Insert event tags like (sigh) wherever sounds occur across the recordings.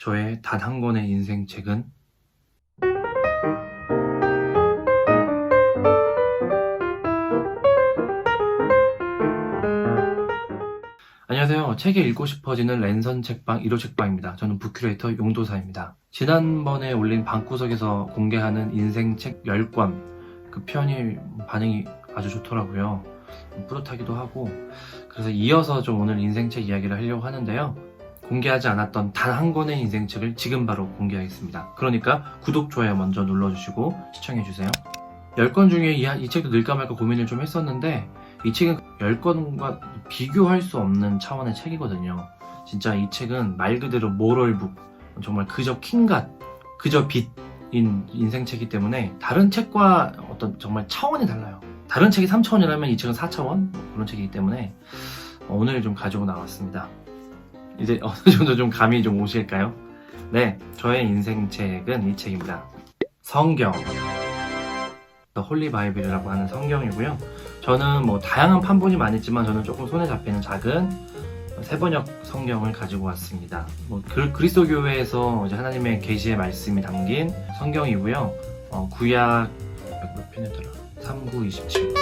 저의 단 한 권의 인생 책은 안녕하세요. 책이 읽고 싶어지는 랜선 책방 1호 책방입니다. 저는 북큐레이터 용도사입니다. 지난번에 올린 방구석에서 공개하는 인생 책 10권 그 편이 반응이 아주 좋더라고요. 뿌듯하기도 하고 그래서 이어서 좀 오늘 인생 책 이야기를 하려고 하는데요. 공개하지 않았던 단 한 권의 인생책을 지금 바로 공개하겠습니다. 그러니까 구독, 좋아요 먼저 눌러주시고 시청해주세요. 10권 중에 이, 이 책도 늘까 말까 고민을 좀 했었는데 이 책은 10권과 비교할 수 없는 차원의 책이거든요. 진짜 이 책은 말 그대로 모럴북, 정말 그저 킹갓, 그저 빛인 인생책이기 때문에 다른 책과 어떤 정말 차원이 달라요. 다른 책이 3차원이라면 이 책은 4차원? 뭐 그런 책이기 때문에 오늘 좀 가지고 나왔습니다. 이제 (laughs) 어느 정도 좀 감이 좀 오실까요? 네, 저의 인생책은 이 책입니다. 성경. Holy Bible이라고 하는 성경이고요. 저는 뭐 다양한 판본이 많이 있지만 저는 조금 손에 잡히는 작은 세번역 성경을 가지고 왔습니다. 뭐 그, 그리스도 교회에서 하나님의 계시의 말씀이 담긴 성경이고요. 어, 구약 몇 편이더라? 39, 27.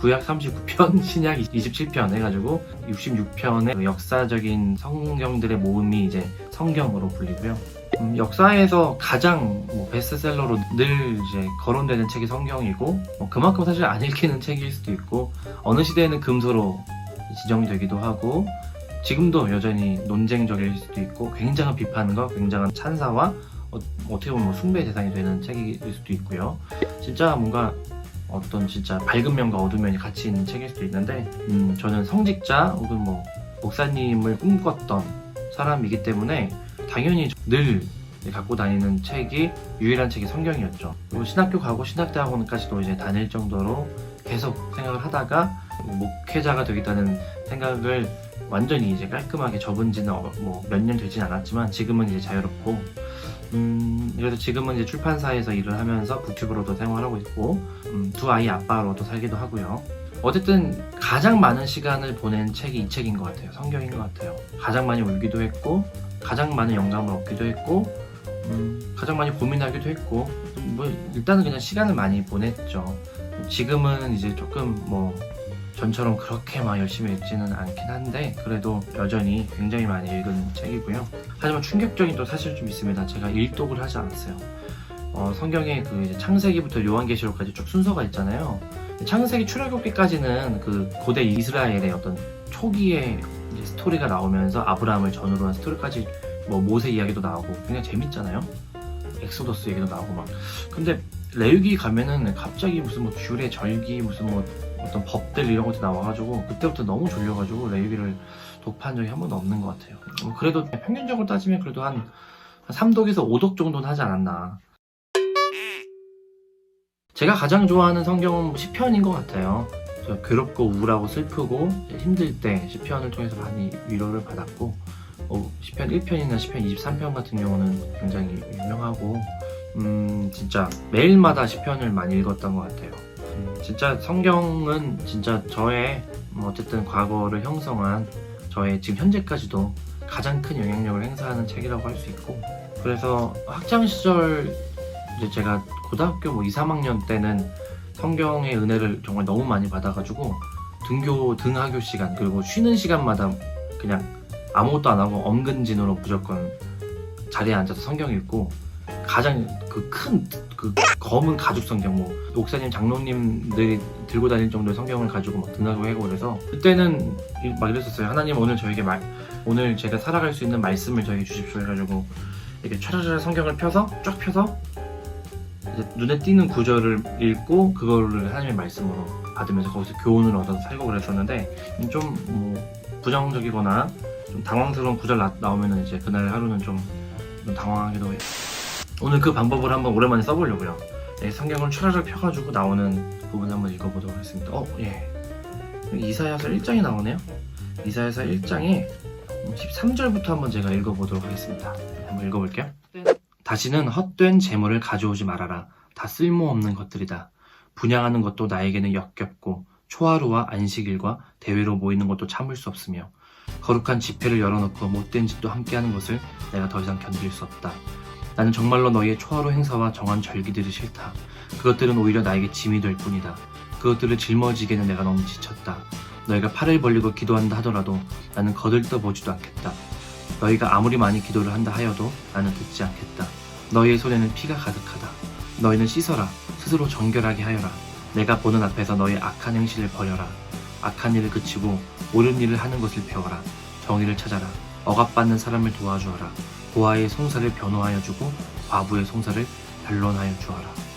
구약 39편, (laughs) 신약 27편 해가지고 66편의 역사적인 성경들의 모음이 이제 성경으로 불리고요. 음, 역사에서 가장 뭐 베스트셀러로 늘 이제 거론되는 책이 성경이고 뭐 그만큼 사실 안 읽히는 책일 수도 있고 어느 시대에는 금서로 지정되기도 하고 지금도 여전히 논쟁적일 수도 있고 굉장한 비판과 굉장한 찬사와 어, 떻게 보면 뭐 숭배의 대상이 되는 책일 수도 있고요. 진짜 뭔가 어떤 진짜 밝은 면과 어두운 면이 같이 있는 책일 수도 있는데 음, 저는 성직자 혹은 뭐 목사님을 꿈꿨던 사람이기 때문에 당연히 늘 갖고 다니는 책이 유일한 책이 성경이었죠. 그리고 신학교 가고 신학대학원까지도 이제 다닐 정도로 계속 생각을 하다가 목회자가 되겠다는 생각을 완전히 이제 깔끔하게 접은 지는 어, 뭐몇 년 되진 않았지만 지금은 이제 자유롭고 음, 그래서 지금은 이제 출판사에서 일을 하면서 북튜브로도 생활하고 있고 음, 두 아이 아빠로도 살기도 하고요. 어쨌든 가장 많은 시간을 보낸 책이 이 책인 것 같아요. 성경인 것 같아요. 가장 많이 울기도 했고 가장 많은 영감을 얻기도 했고 음, 가장 많이 고민하기도 했고 뭐 일단은 그냥 시간을 많이 보냈죠. 지금은 이제 조금 뭐 전처럼 그렇게 막 열심히 읽지는 않긴 한데 그래도 여전히 굉장히 많이 읽은 책이고요. 하지만 충격적인 또 사실 좀 있습니다. 제가 일독을 하지 않았어요. 어, 성경의 그 창세기부터 요한계시록까지 쭉 순서가 있잖아요. 창세기 출애굽기까지는 그 고대 이스라엘의 어떤 초기의 스토리가 나오면서 아브라함을 전후로 한 스토리까지 뭐 모세 이야기도 나오고 굉장히 재밌잖아요. 엑소더스 얘기도 나오고 막. 근데 레위기 가면은 갑자기 무슨 뭐 귤의 절기 무슨 뭐 어떤 법들 이런 것도 나와가지고 그때부터 너무 졸려가지고 레위기를 독파한 적이 한 번도 없는 것 같아요. 어, 그래도 평균적으로 따지면 그래도 한 3독에서 5독 정도는 하지 않았나. 제가 가장 좋아하는 성경은 시편인 것 같아요. 저 괴롭고 우울하고 슬프고 힘들 때 시편을 통해서 많이 위로를 받았고 어, 시편 1편이나 시편 23편 같은 경우는 굉장히 유명하고 음, 진짜 매일마다 시편을 많이 읽었던 것 같아요. 음, 진짜 성경은 진짜 저의 뭐 어쨌든 과거를 형성한 저의 지금 현재까지도 가장 큰 영향력을 행사하는 책이라고 할 수 있고 그래서 학창 시절 이제 제가 고등학교 뭐 2, 3학년 때는 성경의 은혜를 정말 너무 많이 받아가지고 등교 등하교 시간 그리고 쉬는 시간마다 그냥 아무것도 안 하고 엄근진으로 무조건 자리에 앉아서 성경 읽고 가장 그큰그 검은 가죽 성경 뭐 목사님 장로님들이 들고 다닐 정도의 성경을 가지고 막 등하고 하고 그래서 그때는 이- 막 이랬었어요 하나님 오늘 저에게 말 오늘 제가 살아갈 수 있는 말씀을 저에게 주십시오 해가지고 이렇게 차라리 성경을 펴서 쫙 펴서 눈에 띄는 구절을 읽고 그거를 하나님의 말씀으로 받으면서 거기서 교훈을 얻어서 살고 그랬었는데 좀 뭐 부정적이거나 좀 당황스러운 구절 나, 나오면은 이제 그날 하루는 좀, 좀 당황하기도 해요. 오늘 그 방법을 한번 오랜만에 써보려고요. 네, 성경을 촤라락 펴가지고 나오는 부분 한번 읽어보도록 하겠습니다. 어, 예. 이사야서 1장이 나오네요. 이사야서 1장에 13절부터 한번 제가 읽어보도록 하겠습니다. 한번 읽어볼게요. 다시는 헛된 재물을 가져오지 말아라. 다 쓸모없는 것들이다. 분양하는 것도 나에게는 역겹고 초하루와 안식일과 대회로 모이는 것도 참을 수 없으며 거룩한 집회를 열어놓고 못된 짓도 함께하는 것을 내가 더 이상 견딜 수 없다. 나는 정말로 너희의 초하루 행사와 정한 절기들이 싫다. 그것들은 오히려 나에게 짐이 될 뿐이다. 그것들을 짊어지기에는 내가 너무 지쳤다. 너희가 팔을 벌리고 기도한다 하더라도 나는 거들떠보지도 않겠다. 너희가 아무리 많이 기도를 한다 하여도 나는 듣지 않겠다. 너희의 손에는 피가 가득하다. 너희는 씻어라. 스스로 정결하게 하여라. 내가 보는 앞에서 너희 악한 행실을 버려라. 악한 일을 그치고 옳은 일을 하는 것을 배워라. 정의를 찾아라. 억압받는 사람을 도와주어라. 고아의 송사를 변호하여 주고 과부의 송사를 변론하여 주어라.